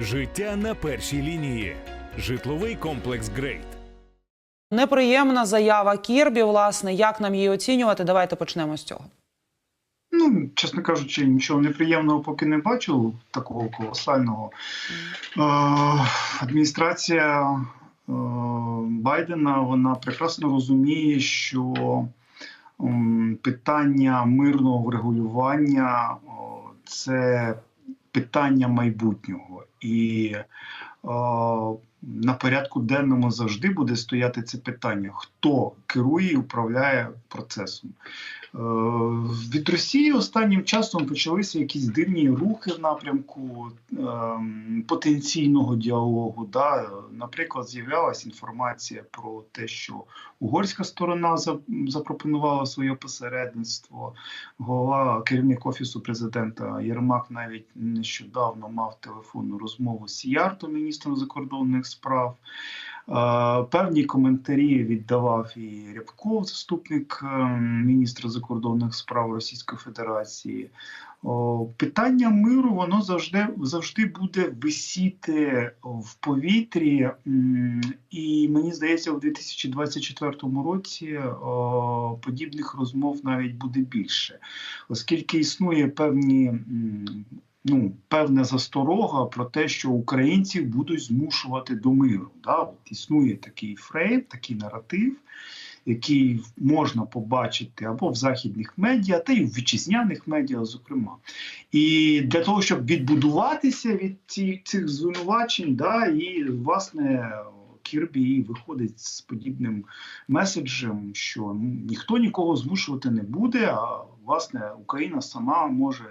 Життя на першій лінії. Житловий комплекс Грейт. Неприємна заява Кірбі. Власне, як нам її оцінювати? Давайте почнемо з цього. Ну, чесно кажучи, нічого неприємного поки не бачив такого колосального. Е, адміністрація е, Байдена вона прекрасно розуміє, що м, питання мирного врегулювання о, це питання майбутнього. І е, на порядку денному завжди буде стояти це питання: хто керує і управляє процесом. Е, Від Росії останнім часом почалися якісь дивні рухи в напрямку ем, потенційного діалогу. Да? Наприклад, з'являлася інформація про те, що угорська сторона запропонувала своє посередництво. Голова керівник офісу президента Єрмак навіть нещодавно мав телефонну розмову з Сіярто, міністром закордонних справ. Певні коментарі віддавав і Рябков, заступник е, міністра закордонних справ Російської Федерації. Питання миру воно завжди завжди буде висіти в повітрі, і мені здається, у 2024 році подібних розмов навіть буде більше, оскільки існує певні. Ну, певна засторога про те, що українців будуть змушувати до миру. Да? От існує такий фрейм, такий наратив, який можна побачити або в західних медіа, та й в вітчизняних медіа, зокрема. І для того, щоб відбудуватися від цих звинувачень, да, і власне. Кірбі виходить з подібним меседжем, що ну, ніхто нікого змушувати не буде. А власне Україна сама може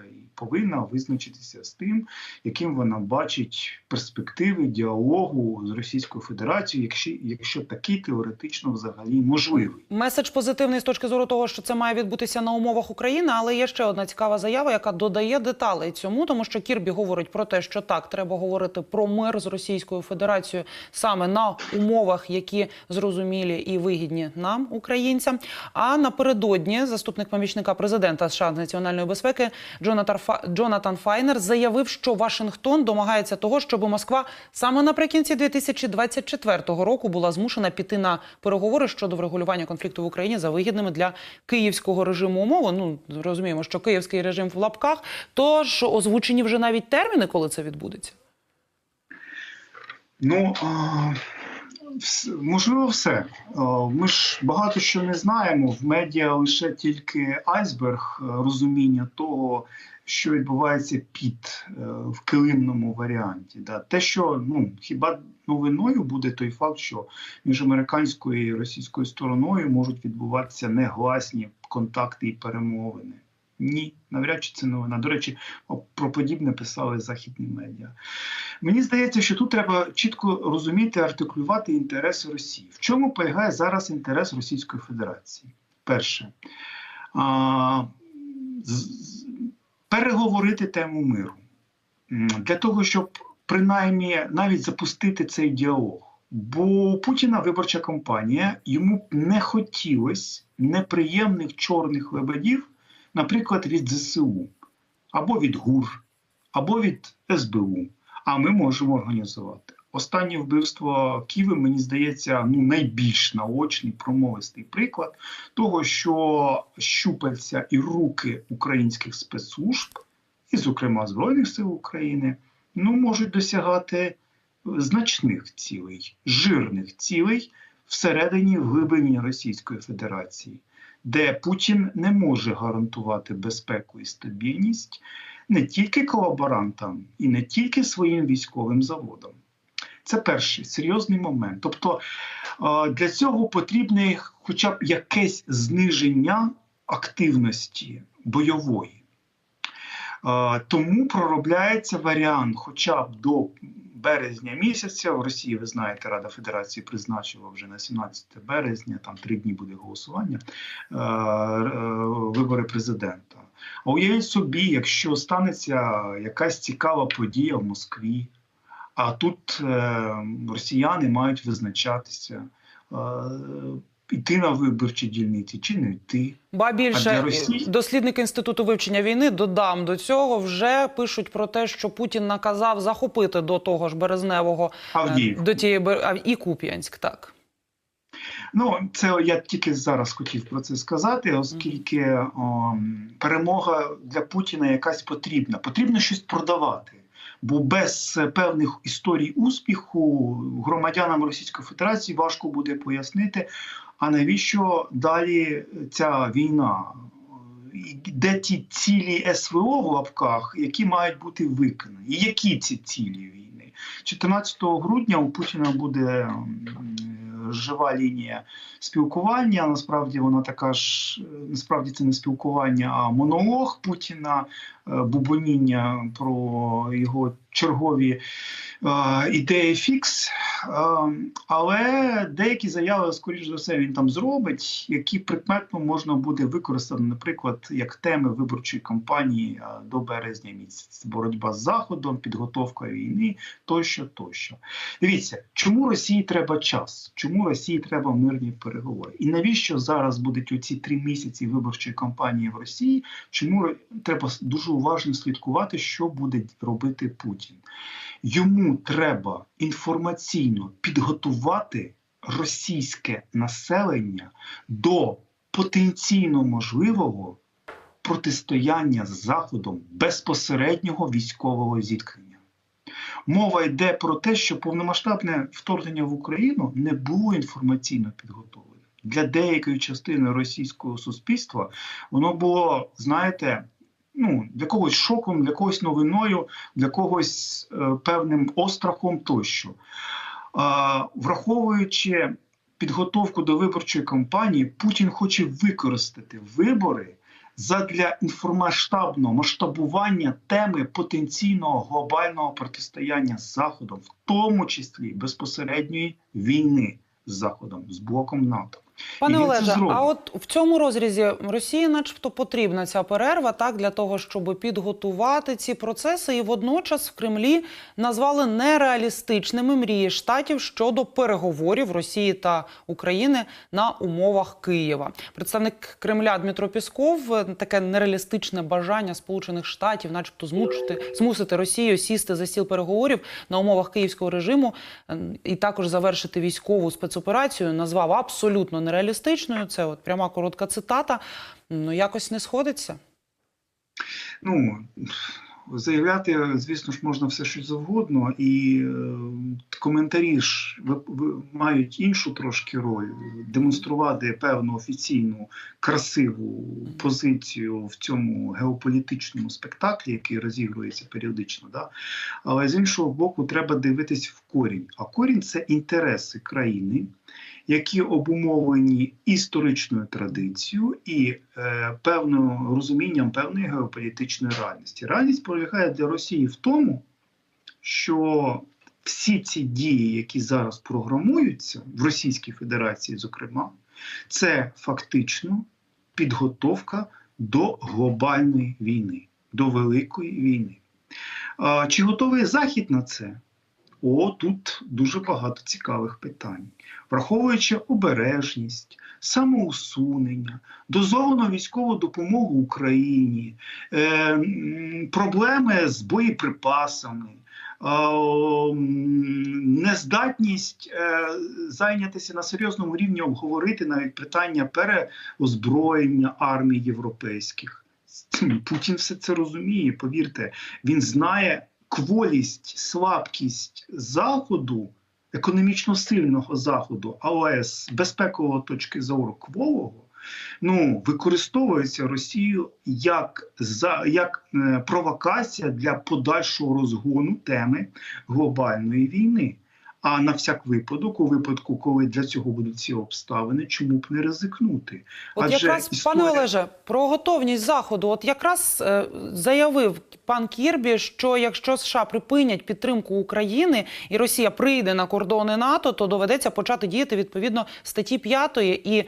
повинна визначитися з тим, яким вона бачить перспективи діалогу з Російською Федерацією, якщо, якщо такий теоретично взагалі можливий. Меседж позитивний з точки зору того, що це має відбутися на умовах України, але є ще одна цікава заява, яка додає деталей цьому, тому що Кірбі говорить про те, що так треба говорити про мир з Російською Федерацією саме на умовах, які зрозумілі і вигідні нам, українцям. А напередодні заступник помічника президента США з національної безпеки Джонатан Фа- Джонатан Файнер заявив, що Вашингтон домагається того, щоб Москва саме наприкінці 2024 року була змушена піти на переговори щодо врегулювання конфлікту в Україні за вигідними для київського режиму умови. Ну розуміємо, що київський режим в лапках. Тож озвучені вже навіть терміни, коли це відбудеться. Ну а, можливо, все. Ми ж багато що не знаємо. В медіа лише тільки айсберг е, розуміння того, що відбувається під е, в килимному варіанті. Те, що ну хіба новиною буде той факт, що між американською і російською стороною можуть відбуватися негласні контакти і перемовини. Ні, навряд чи це новина. До речі, про подібне писали західні медіа. Мені здається, що тут треба чітко розуміти, артикулювати інтереси Росії. В чому полягає зараз інтерес Російської Федерації? Перше, а, переговорити тему миру для того, щоб принаймні навіть запустити цей діалог. Бо Путіна виборча кампанія йому не хотілося неприємних чорних лебедів, наприклад, від ЗСУ, або від ГУР, або від СБУ. А ми можемо організувати. Останнє вбивство Києва, мені здається, ну найбільш наочний промовистий приклад того, що щупальця і руки українських спецслужб, і, зокрема, Збройних сил України, ну можуть досягати значних цілей, жирних цілей всередині глибині Російської Федерації, де Путін не може гарантувати безпеку і стабільність не тільки колаборантам і не тільки своїм військовим заводам. Це перший серйозний момент. Тобто е, для цього потрібне хоча б якесь зниження активності бойової. Е, Тому проробляється варіант, хоча б до березня місяця. В Росії, ви знаєте, Рада Федерації призначила вже на 17 березня, там три дні буде голосування, е, вибори президента. А уявіть собі, якщо станеться якась цікава подія в Москві, а тут е, росіяни мають визначатися. Е, йти на виборчі дільниці чи не йти. Ба більше Росії? дослідники інституту вивчення війни додам до цього вже пишуть про те, що Путін наказав захопити до того ж березневого е, Авдіївку. до тієї і Куп'янськ. Так Ну, це я тільки зараз хотів про це сказати, оскільки о, перемога для Путіна якась потрібна. Потрібно щось продавати. Бо без е, певних історій успіху громадянам Російської Федерації важко буде пояснити, а навіщо далі ця війна? Де ті цілі СВО в лапках, які мають бути виконані? І які ці цілі війни? 14 грудня у Путіна буде жива лінія спілкування. Насправді вона така ж насправді це не спілкування, а монолог Путіна, е, бубоніння про його чергові е, ідеї фікс. Е, Але деякі заяви, скоріш за все, він там зробить, які прикметно можна буде використати, наприклад, як теми виборчої кампанії е, до березня місяця. Боротьба з Заходом, підготовка війни тощо, тощо. Дивіться, чому Росії треба час? Чому Росії треба мирні переговори? І навіщо зараз будуть оці три місяці виборчої кампанії в Росії? Чому треба дуже уважно слідкувати, що буде робити Путін? Йому треба інформаційно підготувати російське населення до потенційно можливого протистояння з Заходом безпосереднього військового зіткнення. Мова йде про те, що повномасштабне вторгнення в Україну не було інформаційно підготовлене. Для деякої частини російського суспільства воно було, знаєте, ну, для когось шоком, для когось новиною, для когось е, певним острахом тощо. Враховуючи підготовку до виборчої кампанії, Путін хоче використати вибори задля інформасштабного масштабування теми потенційного глобального протистояння з Заходом, в тому числі безпосередньої війни з Заходом, з блоком НАТО. Пане І Олеже, а от в цьому розрізі Росії, начебто, потрібна ця перерва так для того, щоб підготувати ці процеси, і водночас в Кремлі назвали нереалістичними мрії штатів щодо переговорів Росії та України на умовах Києва. Представник Кремля Дмитро Пісков е, таке нереалістичне бажання Сполучених Штатів, начебто, змусити змусити Росію сісти за стіл переговорів на умовах київського режиму е, і також завершити військову спецоперацію, назвав абсолютно нереалістичною. Це от пряма коротка цитата. Ну якось не сходиться. Ну, заявляти, звісно ж, можна все що завгодно, і е, коментарі ж мають іншу трошки роль демонструвати певну офіційну красиву позицію в цьому геополітичному спектаклі, який розігрується періодично. Да? Але з іншого боку, треба дивитись в корінь. А корінь це інтереси країни. Які обумовлені історичною традицією і е, певним розумінням певної геополітичної реальності. Реальність полягає для Росії в тому, що всі ці дії, які зараз програмуються в Російській Федерації, зокрема, це фактично підготовка до глобальної війни, до великої війни. Чи готовий Захід на це? О, тут дуже багато цікавих питань. Враховуючи обережність, самоусунення, дозовану військову допомогу Україні, е, проблеми з боєприпасами, е, нездатність е, зайнятися на серйозному рівні обговорити навіть питання переозброєння армій європейських. Путін все це розуміє, повірте, він знає кволість, слабкість Заходу, економічно сильного Заходу, але з безпекової точки зору кволого, ну, використовується Росією як, за, як е, провокація для подальшого розгону теми глобальної війни. А на всяк випадок, у випадку, коли для цього будуть ці обставини, чому б не ризикнути? От Адже якраз історія- пане Олеже, про готовність заходу. От якраз е, заявив пан Кірбі, що якщо США припинять підтримку України і Росія прийде на кордони НАТО, то доведеться почати діяти відповідно статті 5 і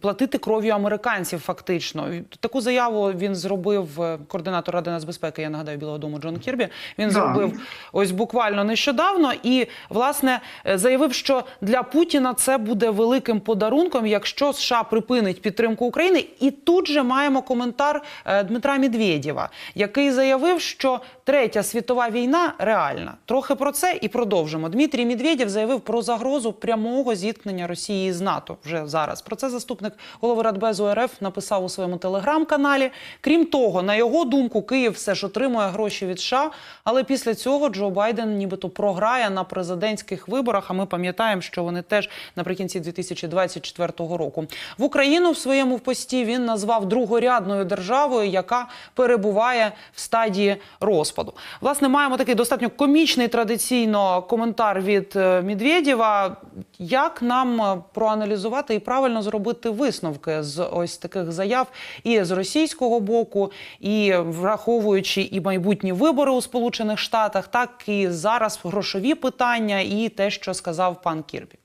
платити кров'ю американців. Фактично, таку заяву він зробив е, координатор Ради нацбезпеки. Я нагадаю Білого Дому Джон Кірбі. Він Да. зробив ось буквально нещодавно. І власне е, заявив, що для Путіна це буде великим подарунком, якщо США припинить підтримку України. І тут же маємо коментар е, Дмитра Медведєва, який заявив, що третя світова війна реальна. Трохи про це і продовжимо. Дмитрій Медведєв заявив про загрозу прямого зіткнення Росії з НАТО вже зараз. Про це заступник голови Радбезу РФ написав у своєму телеграм-каналі. Крім того, на його думку, Київ все ж отримує гроші від США, але після цього Джо Байден нібито програє на президентських виборах. А ми пам'ятаємо, що вони теж наприкінці 2024 року в Україну в своєму пості він назвав другорядною державою, яка перебуває в стадії розпаду. Власне, маємо такий достатньо комічний традиційно коментар від е, Медведєва. Як нам е, проаналізувати і правильно зробити висновки з ось таких заяв і з російського боку, і враховуючи і майбутні вибори у Сполучених Штатах, так і зараз грошові питання, і те, що сказав пан Кірбі.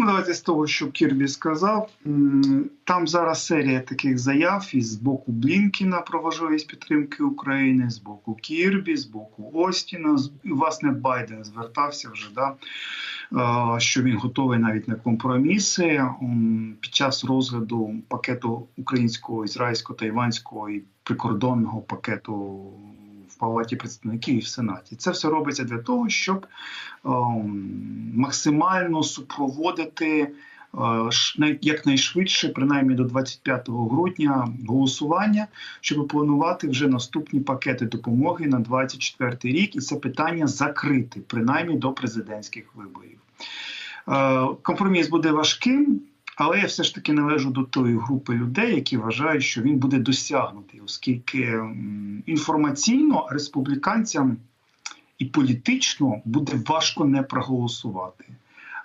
Ну, давайте з того, що Кірбі сказав. Там зараз серія таких заяв із боку Блінкіна про важливість підтримки України, з боку Кірбі, з боку Остіна. і, Власне, Байден звертався вже, да, е, що він готовий навіть на компроміси під час розгляду пакету українського, ізраїльського, тайванського і прикордонного пакету Палаті представників і в Сенаті. Це все робиться для того, щоб ем, максимально супроводити е, якнайшвидше, принаймні до 25 грудня, голосування, щоб планувати вже наступні пакети допомоги на 24 рік, і це питання закрити, принаймні до президентських виборів. Е, Компроміс буде важким. Але я все ж таки належу до тої групи людей, які вважають, що він буде досягнутий, оскільки інформаційно республіканцям і політично буде важко не проголосувати,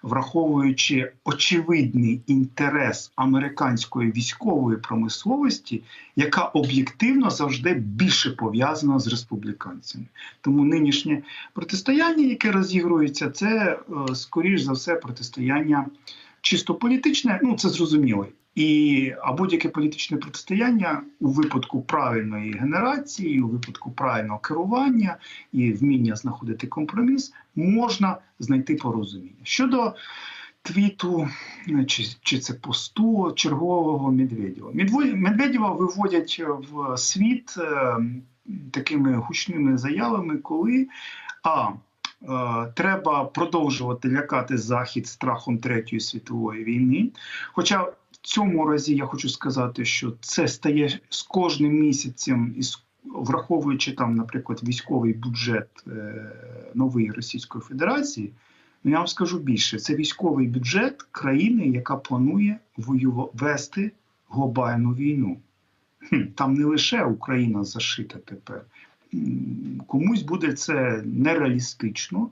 враховуючи очевидний інтерес американської військової промисловості, яка об'єктивно завжди більше пов'язана з республіканцями. Тому нинішнє протистояння, яке розігрується, це е, скоріш за все протистояння чисто політичне, ну це зрозуміло. І а будь-яке політичне протистояння у випадку правильної генерації, у випадку правильного керування і вміння знаходити компроміс, можна знайти порозуміння. Щодо твіту чи, чи це посту чергового Медведєва. Медведєва виводять в світ е, такими гучними заявами, коли а треба продовжувати лякати Захід страхом Третьої світової війни. Хоча в цьому разі я хочу сказати, що це стає з кожним місяцем із враховуючи там, наприклад, військовий бюджет е, нової Російської Федерації. Ну, я вам скажу більше: це військовий бюджет країни, яка планує воюва- вести глобальну війну. Хм, Там не лише Україна зашита тепер. Комусь буде це нереалістично,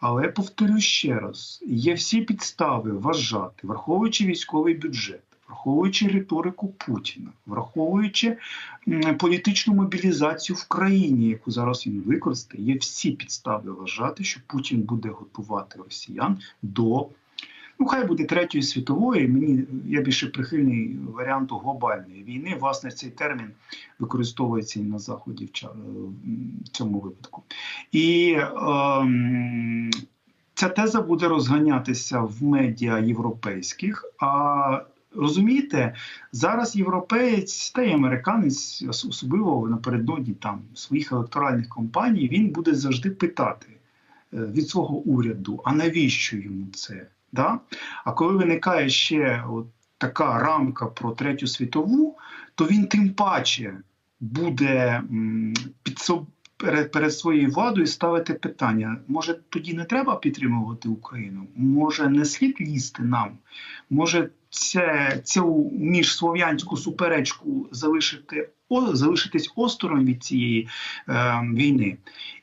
але повторю ще раз: є всі підстави вважати, враховуючи військовий бюджет, враховуючи риторику Путіна, враховуючи політичну мобілізацію в країні, яку зараз він використає, є всі підстави вважати, що Путін буде готувати росіян до. Ну, хай буде третьої світової. Мені я більше прихильний варіанту глобальної війни. Власне, цей термін використовується і на заході в цьому випадку. І ем, ця теза буде розганятися в медіа європейських. А розумієте, зараз європеєць та й американець, особливо напередодні там своїх електоральних кампаній, він буде завжди питати е, від свого уряду: а навіщо йому це? Да? А коли виникає ще от така рамка про третю світову, то він тим паче буде під соб- перед, перед своєю владою ставити питання: може, тоді не треба підтримувати Україну? Може, не слід лізти нам? Може, це, цю міжслов'янську суперечку залишити о, залишитись осторонь від цієї е, війни?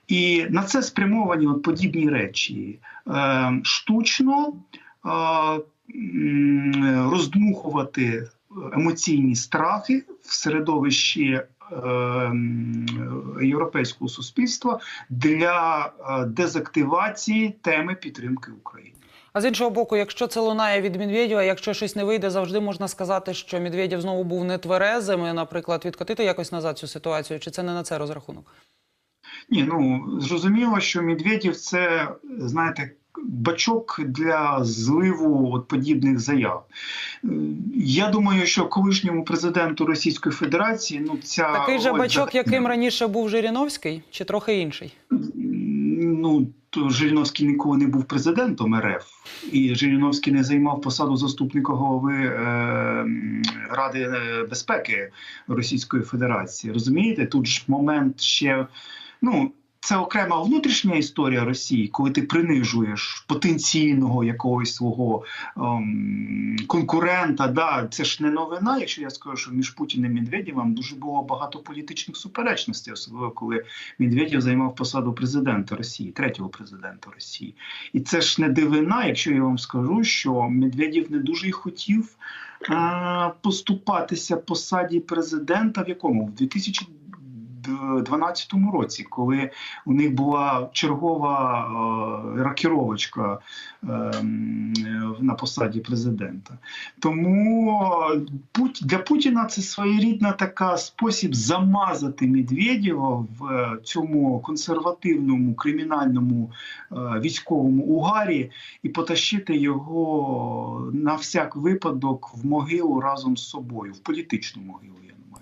І на це спрямовані от подібні речі е, штучно е, роздмухувати емоційні страхи в середовищі е, європейського суспільства для е, дезактивації теми підтримки України. А з іншого боку, якщо це лунає від Медведєва, якщо щось не вийде, завжди можна сказати, що Медведєв знову був нетверезим, і, наприклад, відкотити якось назад цю ситуацію, чи це не на це розрахунок? Ні, ну зрозуміло, що Медведєв це, знаєте, бачок для зливу от подібних заяв. Я думаю, що колишньому президенту Російської Федерації ну ця Такий же бачок, яким раніше був Жириновський, чи трохи інший? Ну, то Жириновський ніколи не був президентом РФ, і Жириновський не займав посаду заступника голови е, Ради е, безпеки Російської Федерації. Розумієте, тут ж момент ще. Ну, це окрема внутрішня історія Росії, коли ти принижуєш потенційного якогось свого ем, конкурента. Да, це ж не новина, якщо я скажу, що між Путіним і Медведєвим дуже було багато політичних суперечностей, особливо коли Медведєв займав посаду президента Росії, третього президента Росії. І це ж не дивина, якщо я вам скажу, що Медведєв не дуже й хотів е, поступатися посаді президента в якому? В 2012 році, коли у них була чергова е, рокіровочка е, на посаді президента. Тому для Путіна це своєрідна така спосіб замазати Медведєва в е, цьому консервативному кримінальному е, військовому угарі і потащити його на всяк випадок в могилу разом з собою, в політичну могилу. Я не маю на увазі.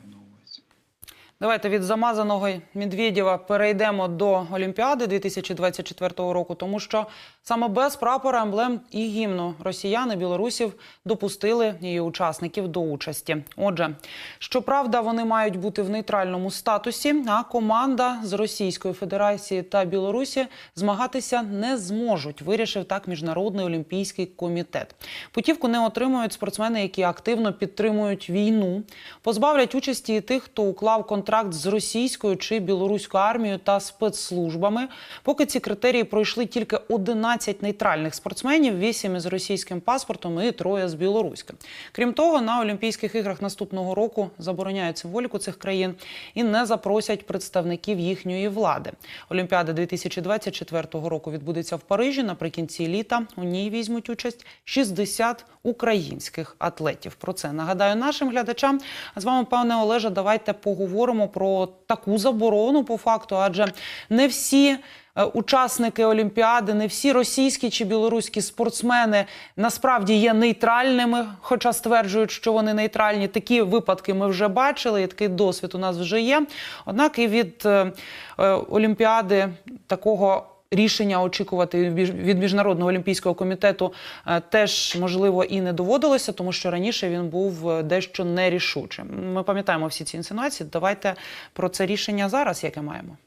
Давайте від замазаного Медведєва перейдемо до Олімпіади 2024 року, тому що саме без прапора, емблем і гімну росіяни білорусів допустили її учасників до участі. Отже, щоправда, вони мають бути в нейтральному статусі, а команда з Російської Федерації та Білорусі змагатися не зможуть. Вирішив так міжнародний олімпійський комітет. Путівку не отримують спортсмени, які активно підтримують війну, позбавлять участі і тих, хто уклав контракт з російською чи білоруською армією та спецслужбами. Поки ці критерії пройшли тільки 11 нейтральних спортсменів, 8 із російським паспортом і троє з білоруським. Крім того, на Олімпійських іграх наступного року забороняють символіку цих країн і не запросять представників їхньої влади. Олімпіада 2024 року відбудеться в Парижі наприкінці літа. У ній візьмуть участь 60 українських атлетів. Про це нагадаю нашим глядачам. А з вами, пане Олеже, давайте поговоримо про таку заборону по факту, адже не всі. е, Учасники Олімпіади, не всі російські чи білоруські спортсмени насправді є нейтральними, хоча стверджують, що вони нейтральні. Такі випадки ми вже бачили, і такий досвід у нас вже є. Однак і від е, е, Олімпіади такого рішення очікувати від- міжнародного олімпійського комітету е, теж можливо і не доводилося, тому що раніше він був е, дещо нерішучим. Ми пам'ятаємо всі ці інсинуації. Давайте про це рішення зараз, яке маємо.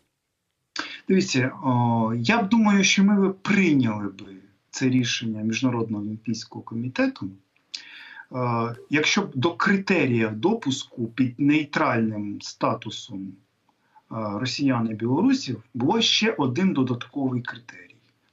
Дивіться, о, я думаю, що ми б прийняли би це рішення Міжнародного олімпійського комітету, е, якщо б до критеріїв допуску під нейтральним статусом росіян і білорусів було ще один додатковий критерій.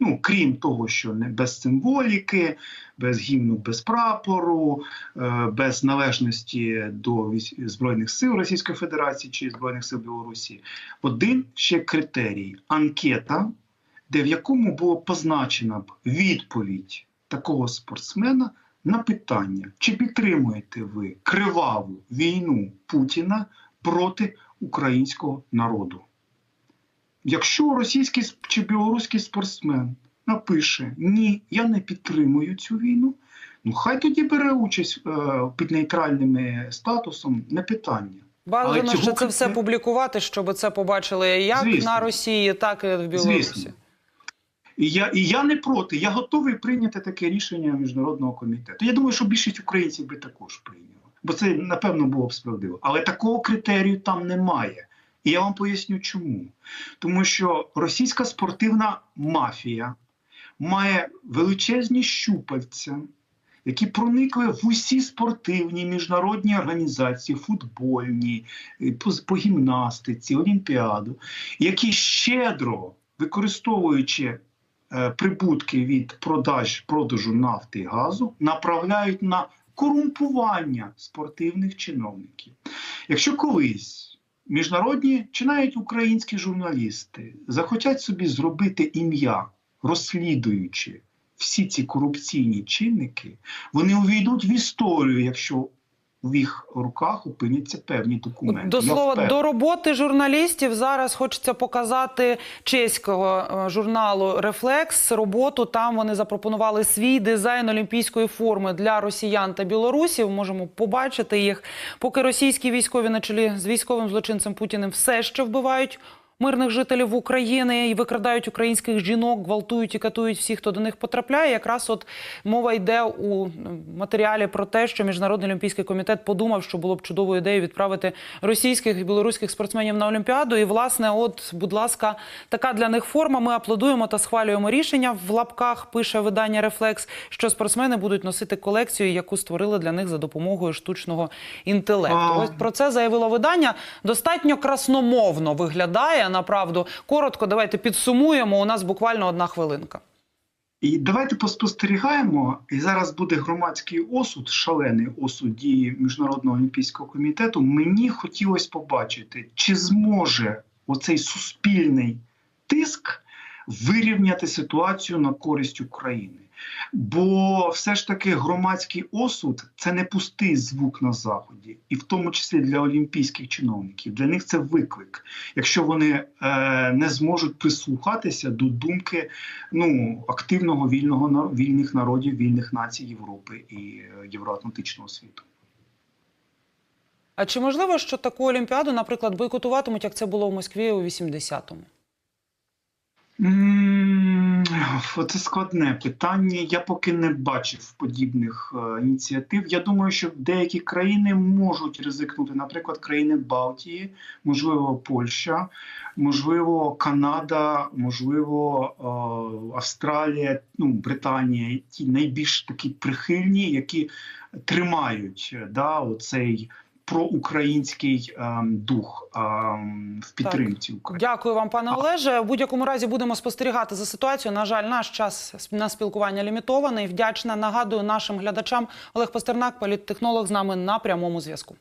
Ну, крім того, що не без символіки, без гімну, без прапору, е, без належності до Збройних сил Російської Федерації чи Збройних сил Білорусі, один ще критерій анкета, де в якому було позначена б відповідь такого спортсмена на питання, чи підтримуєте ви криваву війну Путіна проти українського народу. Якщо російський чи білоруський спортсмен напише Ні, я не підтримую цю війну, ну хай тоді бере участь е, під нейтральним статусом, не питання. Бажано ще це все публікувати, щоб це побачили як Звісно. на Росії, так і в Білорусі. Звісно. І я, і я не проти, я готовий прийняти таке рішення міжнародного комітету. Я думаю, що більшість українців би також прийняла, бо це напевно було б справедливо. Але такого критерію там немає. І я вам поясню, чому. Тому що російська спортивна мафія має величезні щупальця, які проникли в усі спортивні міжнародні організації, футбольні, по, по гімнастиці, олімпіаду, які щедро використовуючи е, прибутки від продаж продажу нафти і газу, направляють на корумпування спортивних чиновників. Якщо колись міжнародні чи навіть українські журналісти захотять собі зробити ім'я, розслідуючи всі ці корупційні чинники, вони увійдуть в історію, якщо в їх руках опиняться певні документи. До слова, до роботи журналістів зараз хочеться показати чеського е, журналу Рефлекс. Роботу там вони запропонували свій дизайн олімпійської форми для росіян та білорусів. Можемо побачити їх. Поки російські військові на чолі з військовим злочинцем Путіним все ще вбивають. Мирних жителів України і викрадають українських жінок, гвалтують і катують всіх, хто до них потрапляє. Якраз от мова йде у матеріалі про те, що міжнародний олімпійський комітет подумав, що було б чудовою ідеєю відправити російських і білоруських спортсменів на олімпіаду. І власне, от, будь ласка, така для них форма. Ми аплодуємо та схвалюємо рішення в лапках. Пише видання Рефлекс, що спортсмени будуть носити колекцію, яку створили для них за допомогою штучного інтелекту. Ось про це заявило видання. Достатньо красномовно виглядає. Направду коротко. Давайте підсумуємо. У нас буквально одна хвилинка. І давайте поспостерігаємо. І зараз буде громадський осуд, шалений осуд дії Міжнародного олімпійського комітету. Мені хотілося побачити, чи зможе оцей суспільний тиск вирівняти ситуацію на користь України. Бо все ж таки громадський осуд це не пустий звук на заході, і в тому числі для олімпійських чиновників. Для них це виклик, якщо вони е, не зможуть прислухатися до думки ну активного вільного вільних народів, вільних націй Європи і е, євроатлантичного світу. А чи можливо, що таку олімпіаду, наприклад, бойкотуватимуть, як це було в Москві у 80-му? М, Це складне питання. Я поки не бачив подібних е, ініціатив. Я думаю, що деякі країни можуть ризикнути, наприклад, країни Балтії, можливо, Польща, можливо, Канада, можливо, е, Австралія, ну Британія, ті найбільш такі прихильні, які тримають е, да, оцей проукраїнський ем, дух ем, в підтримці України. Дякую вам, пане Олеже. В будь-якому разі будемо спостерігати за ситуацією. На жаль, наш час на спілкування лімітований. Вдячна. Нагадую нашим глядачам Олег Пастернак, політтехнолог з нами на прямому зв'язку.